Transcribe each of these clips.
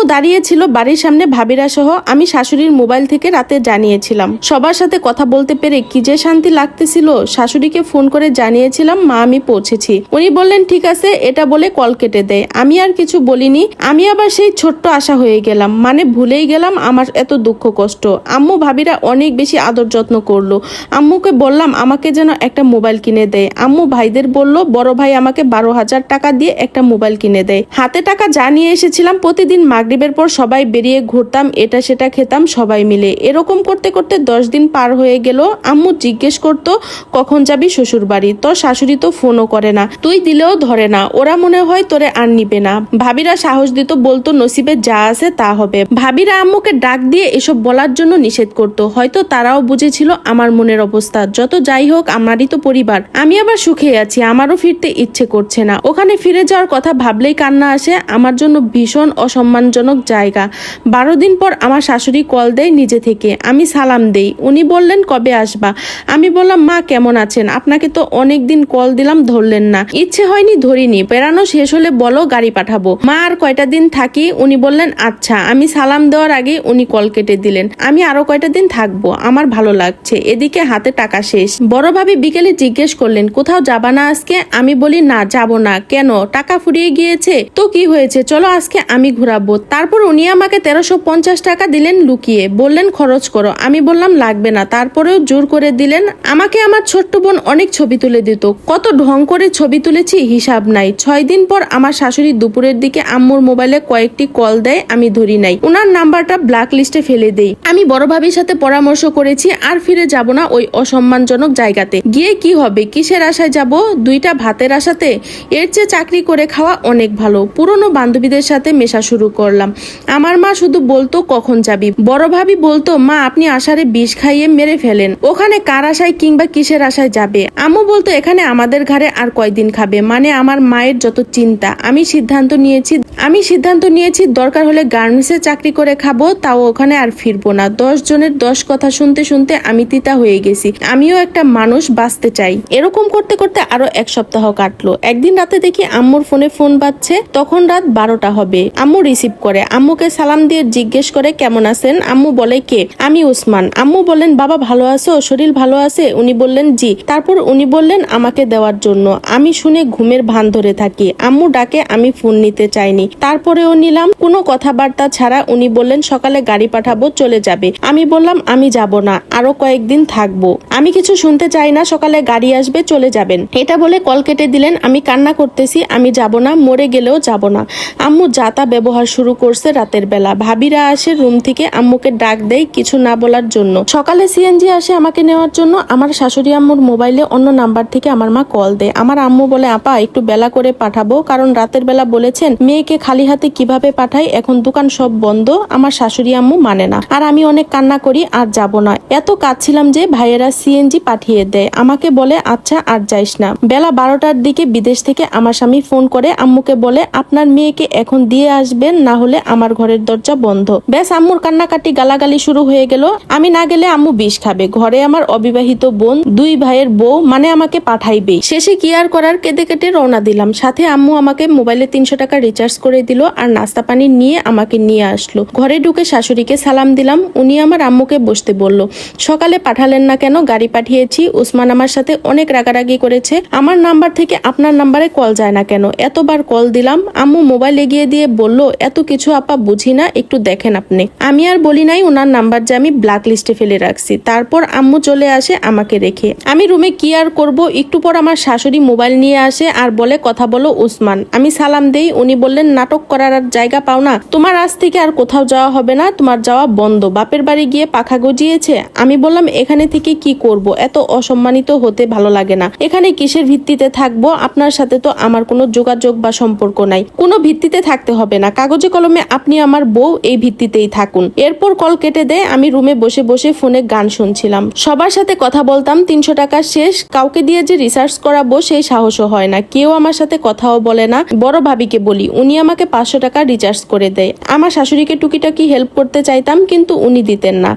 আম্মু দাঁড়িয়েছিল বাড়ির সামনে ভাবিরা সহ, আমি শাশুড়ির মোবাইল থেকে রাতে জানিয়েছিলাম। সবার সাথে কথা বলতে পেরে কি যে শান্তি লাগতেছিল, শাশুড়িকে ফোন করে জানিয়েছিলাম, মা, আমি পৌঁছেছি। উনি বললেন, ঠিক আছে, এটা বলে কল কেটে দেয় আমি আর কিছু বলিনি, আমি আবার সেই ছোট্ট আশা হয়ে গেলাম। মানে ভুলেই গেলাম আমার এত দুঃখ কষ্ট। আম্মু ভাবিরা অনেক বেশি আদর যত্ন করল। আম্মুকে বললাম, আমাকে যেন একটা মোবাইল কিনে দেয় আম্মু ভাইদের বলল, বড় ভাই আমাকে বারো হাজার টাকা দিয়ে একটা মোবাইল কিনে দেয় হাতে টাকা যা নিয়ে এসেছিলাম, প্রতিদিন মাগরিবের পর সবাই বেরিয়ে ঘুরতাম, এটা সেটা খেতাম সবাই মিলে। এরকম করতে করতে দশ দিন পার হয়ে গেল। আম্মু জিজ্ঞেস করতো, কখন যাবি শ্বশুর বাড়ি তোর শাশুড়ি তো ফোনও করে না। তুই দিলেও ধরে না। ওরা মনে হয় তোরে আর নিবে না। ভাবিরা সাহস দিত, বলতো নসিবে যা আছে তা হবে। ভাবিরা আম্মুকে ডাক দিয়ে এসব বলার জন্য নিষেধ করতো। হয়তো তারাও বুঝেছিল আমার মনের অবস্থা। যত যাই হোক, আমারই তো পরিবার। আমি আবার সুখে আছি, আমারও ফিরতে ইচ্ছে করছে না। ওখানে ফিরে যাওয়ার কথা ভাবলেই কান্না আসে। আমার জন্য ভীষণ অসম্মানজনক জায়গা। বারো দিন পর আমার শাশুড়ি কল দেয় নিজে থেকে। আমি সালাম দেই। উনি বললেন, কবে আসবা? আমি বললাম, মা, কেমন আছেন? আপনাকে তো অনেক দিন কল দিলাম, ধরলেন না। ইচ্ছে হয়নি, ধরিনি। বেড়ানো শেষ হলে বলো, গাড়ি পাঠাবো। মা, আর কয়টা দিন থাকি? উনি বললেন আচ্ছা। আমি সালাম দেওয়ার আগে উনি কল কেটে দিলেন। আমি আরও কয়টা দিন থাকব? আমার ভালো লাগছে। এদিকে হাতে টাকা শেষ। বড় ভাবি বিকেলে জিজ্ঞেস করলেন, কোথাও যাবা না আজকে? আমি বলি, না, যাব না। কেন? টাকা ফুরিয়ে গিয়েছে? তো কি হয়েছে? চলো আজকে আমি ঘুরাবো। তারপর উনি আমাকে তেরোশো পঞ্চাশ টাকা দিলেন লুকিয়ে। বললেন, খরচ করো। আমি বললাম, লাগবে না। তারপরেও জোর করে দিলেন। আমাকে আমার ছোট্ট বোন অনেক ছবি তুলে দিত। কত ঢং করে ছবি তুলেছি, হিসাব নাই। ছয় দিন পর আমার শাশুড়ি দুপুরের দিকে আম্মুর মোবাইলে কয়েকটি কল দেয়, আমি ধরি নাই। উনার নাম্বারটা ব্ল্যাক লিস্টে ফেলে দেই। আমি বড় ভাবির সাথে পরামর্শ করেছি, আর ফিরে যাব না ওই অসম্মানজনক জায়গাতে। গিয়ে কি হবে? কিসের আশায় যাব? দুইটা ভাতের আশাতে? এর চেয়ে চাকরি করে খাওয়া অনেক ভালো। পুরনো বান্ধবীদের সাথে মেশা শুরু করলাম। আমার মা শুধু বলতো কখন যাবি। বড় ভাবি বলতো, মা, আপনি আশারে বিষ খাইয়ে মেরে ফেলেন। ওখানে কার আশায় কিংবা কিসের আশায় যাবে? আম্মু বলতো, এখানে আমাদের ঘরে আর কয়দিন খাবে? মানে আমার মায়ের যত চিন্তা, আমি সিদ্ধান্ত নিয়েছি, আমি সিদ্ধান্ত নিয়েছি দরকার হলে গার্মেন্টসে চাকরি করে খাব, তাও ওখানে আর ফিরবো না। দশ জনের দশ কথা শুনতে শুনতে আমি তিতা হয়ে গেছি। আমিও একটা মানুষ বাঁচতে চাই। এরকম করতে করতে আরও এক সপ্তাহ কাটলো। একদিন রাতে দেখি আম্মুর ফোনে ফোন বাজছে, তখন রাত বারোটা হবে। আম্মু রিসিভ করে। আম্মুকে সালাম দিয়ে জিজ্ঞেস করে, কেমন আছেন? আম্মু বলে, কে? আমি উসমান। আম্মু বললেন, বাবা ভালো আছো? শরীর ভালো আছে? উনি বললেন, জি। তারপর উনি বললেন, আমাকে দেওয়ার জন্য। আমি শুনে ঘুমের ভান ধরে থাকি। আম্মু ডাকে, আমি ফোন নিতে চাইনি। তারপরেও নিলাম, কোনো কথাবার্তা ছাড়া উনি বললেন, সকালে গাড়ি পাঠাবো, চলে যাবে। আমি বললাম, আমি যাব না, আরও কয়েকদিন থাকব। আমি কিছু শুনতে চাই না, সকালে গাড়ি আসবে, চলে যাবেন। এটা বলে কল কেটে দিলেন, আমি কান্না করতেছি, আমি যাব না, মরে গেলেও যাব না। আম্মু যাতা ব্যবহার শুরু করছে রাতের বেলা। ভাবিরা আসে রুম থেকে আম্মুকে ডাক দেয় কিছু না বলার জন্য। সকালে সিএনজি আসে আমাকে নেওয়ার জন্য। আমার শাশুড়ি আম্মুর মোবাইলে অন্য নাম্বার থেকে আমার মা কল দেয়। আমার আম্মু বলে, আপা, একটু বেলা করে পাঠাবো। কারণ রাতের বেলা বলেছেন, মেয়েকে খালি হাতে কীভাবে পাঠাই? এখন দোকান সব বন্ধ। আমার শাশুড়ি আম্মু মানে না। আর আমি অনেক কান্না করি, আর যাব না। এত কাঁদছিলাম যে ভাইয়েরা সিএনজি পাঠিয়ে দেয়। আমাকে বলে আচ্ছা আর যাইস না। বেলা বারোটার দিকে বিদেশ থেকে আমার স্বামী ফোন করে, আম্মুকে বলে, আপনার মেয়েকে এখন দিয়ে আসবেন, না হলে আমার ঘরের দরজা বন্ধ। ব্যাস, আম্মুর কান্নাকাটি গালাগালি শুরু হয়ে গেল। আমি না গেলে আম্মু বিষ খাবে। ঘরে আমার অবিবাহিত বোন, দুই ভাইয়ের বউ মানে আমাকে পাঠাইবে। শেষে কি আর করার কেঁদে কেটে রওনা দিলাম। সাথে আম্মু আমাকে মোবাইলে তিনশো টাকা রিচার্জ করে দিল আর নাস্তা পানি নিয়ে আমাকে নিয়ে আসলো। ঘরে ঢুকে শাশুড়িকে সালাম দিলাম। উনি আমার আম্মুকে বসতে বলল, সকালে পাঠালেন না কেন? গাড়ি পাঠিয়েছি। উসমান আমার সাথে অনেক রাগারাগি করেছে। আমার নাম্বার থেকে আপনার নাম্বারে কল যায় না কেন? এতবার কল দিলাম। আম্মু মোবাইল এগিয়ে দিয়ে বলল, এত কিছু আপা বুঝি না, একটু দেখেন আপনি। আমি আর বলি নাই ওনার নাম্বার যে আমি ব্ল্যাক লিস্টে ফেলে রাখছি, তারপর আম্মু চলে আসে আমাকে রেখে। আমি রুমে কি আর করব? একটু পর আমার শাশুড়ি মোবাইল নিয়ে আসে আর বলে, কথা বলো উসমান। আমি সালাম দেই, উনি বললেন, নাটক করার আর জায়গা পাও না। তোমার আজ থেকে আর কোথাও যাওয়া হবে না, তোমার যাওয়া বন্ধ। বাপের বাড়ি গিয়ে পাখা গজিয়েছে। আমি বললাম, এখানে থেকে কি করব? এত অসম্মানিত হতে ভালো লাগে না। এখানে কিসের ভিত্তিতে থাকব? আপনার সাথে তো আমার কোনো যোগাযোগ বা সম্পর্ক নাই। কোনো ভিত্তিতে থাকতে হবে না। কাগজে কলমে আপনি আমার বউ এই ভিত্তিতেই থাকুন। এরপর কল কেটে দেয়, আমি রুমে বসে বসে ফোনে গান শুনছিলাম। সবার সাথে কথা বলতাম, তিনশো টাকা শেষ। কাউকে দিয়ে যে রিসার্চ করাবো, সেই সাহসও হয় না। কেউ আমার সাথে কথাও বলে না। বড় ভাবিকে বলি, উনি আমাকে পাঁচশো টাকা রিচার্জ করে দেয়। আমার শাশুড়িকে টুকিটাকি হেল্প করতে চাইতাম, কিন্তু উনি দিতেন না।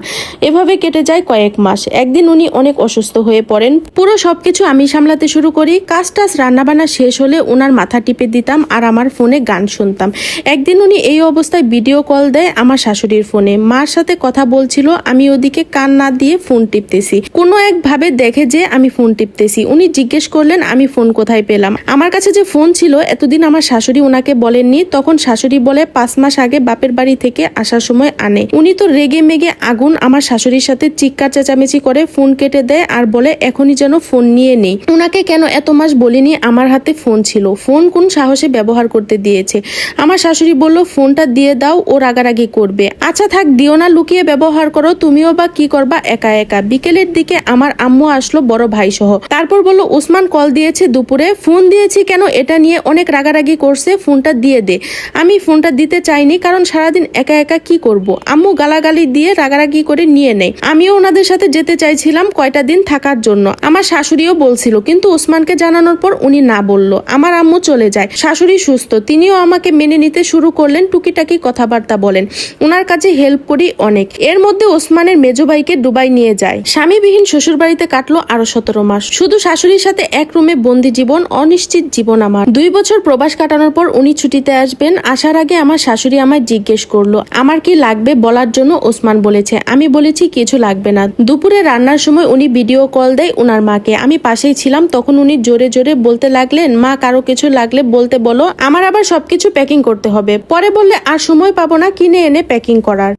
এভাবে কেটে যায় কয়েক মাস। একদিন উনি অনেক অসুস্থ হয়ে পড়েন। পুরো সবকিছু আমি সামলাতে শুরু করি। কাজ টাজ রান্নাবান্না শেষ হলে ওনার মাথা টিপে দিতাম আর আমার ফোনে গান শুনতাম। একদিন উনি এই এই অবস্থায় ভিডিও কল দেয় আমার শাশুড়ির ফোনে। মার সাথে কথা বলছিল, আমি ওদিকে কান না দিয়ে ফোন টিপতেছি। কোনো একভাবে দেখে যে আমি ফোন টিপতেছি। উনি জিজ্ঞেস করলেন, আমি ফোন কোথায় পেলাম? আমার কাছে যে ফোন ছিল, এতদিন আমার শাশুড়ি ওনাকে বলেননি। তখন শাশুড়ি বলে, পাঁচ মাস আগে বাপের বাড়ি থেকে আসার সময় আনে। উনি তো রেগে মেগে আগুন আমার শাশুড়ির সাথে চিৎকার, চেঁচামেচি করে ফোন কেটে দেয় আর বলে, এখনই যেন ফোন নিয়ে নেই। ওনাকে কেন এত মাস বলিনি? আমার হাতে ফোন ছিল। ফোন কোন সাহসে ব্যবহার করতে দিয়েছে? আমার শাশুড়ি বলল ফোনটা দিয়ে দাও, ও রাগারাগি করবে। আচ্ছা থাক, দিও না, লুকিয়ে ব্যবহার করো, তুমিও বা কি করবা? একা একা। বিকেলের দিকে আমার আম্মু আসলো বড় ভাই সহ তারপর বলল, ওসমান কল দিয়েছে দুপুরে। ফোন দিয়েছি কেন? এটা নিয়ে অনেক রাগারাগি করছে। ফোনটা দিয়ে দে। আমি ফোনটা দিতে চাইনি, কারণ সারাদিন একা একা কি করব? আম্মু গালাগালি দিয়ে রাগারাগি করে নিয়ে নেয়। আমিও ওনাদের সাথে যেতে চাইছিলাম কয়টা দিন থাকার জন্য। আমার শাশুড়িও বলছিল, কিন্তু ওসমানকে জানানোর পর উনি না বলল। আমার আম্মু চলে যায়। শাশুড়ি সুস্থ। তিনিও আমাকে মেনে নিতে শুরু করলেন টুকিটাকি কথাবার্তা বলেন। ওনার কাছে হেল্প করি অনেক। এর মধ্যে ওসমানের মেজো ভাইকে দুবাই নিয়ে যায়। স্বামীবিহীন শ্বশুর বাড়িতে কাটলো আরও সতেরো মাস। শুধু শাশুড়ির সাথে এক রুমে বন্দি জীবন, অনিশ্চিত জীবন আমার। দুই বছর প্রবাস কাটানোর পর উনি ছুটিতে আসবেন। আসার আগে আমার শাশুড়ি আমায় জিজ্ঞেস করল, আমার কি লাগবে বলার জন্য? ওসমান বলেছে, আমি বলেছি কিছু লাগবে না। দুপুরে রান্নার সময় উনি ভিডিও কল দেয় উনার মাকে। আমি পাশেই ছিলাম, তখন উনি জোরে জোরে বলতে লাগলেন, মা, কারও কিছু লাগলে বলতে বলো। আমার আবার সবকিছু প্যাকিং করতে হবে। পরে বললে আর সময় পাবো না কিনে এনে প্যাকিং করার।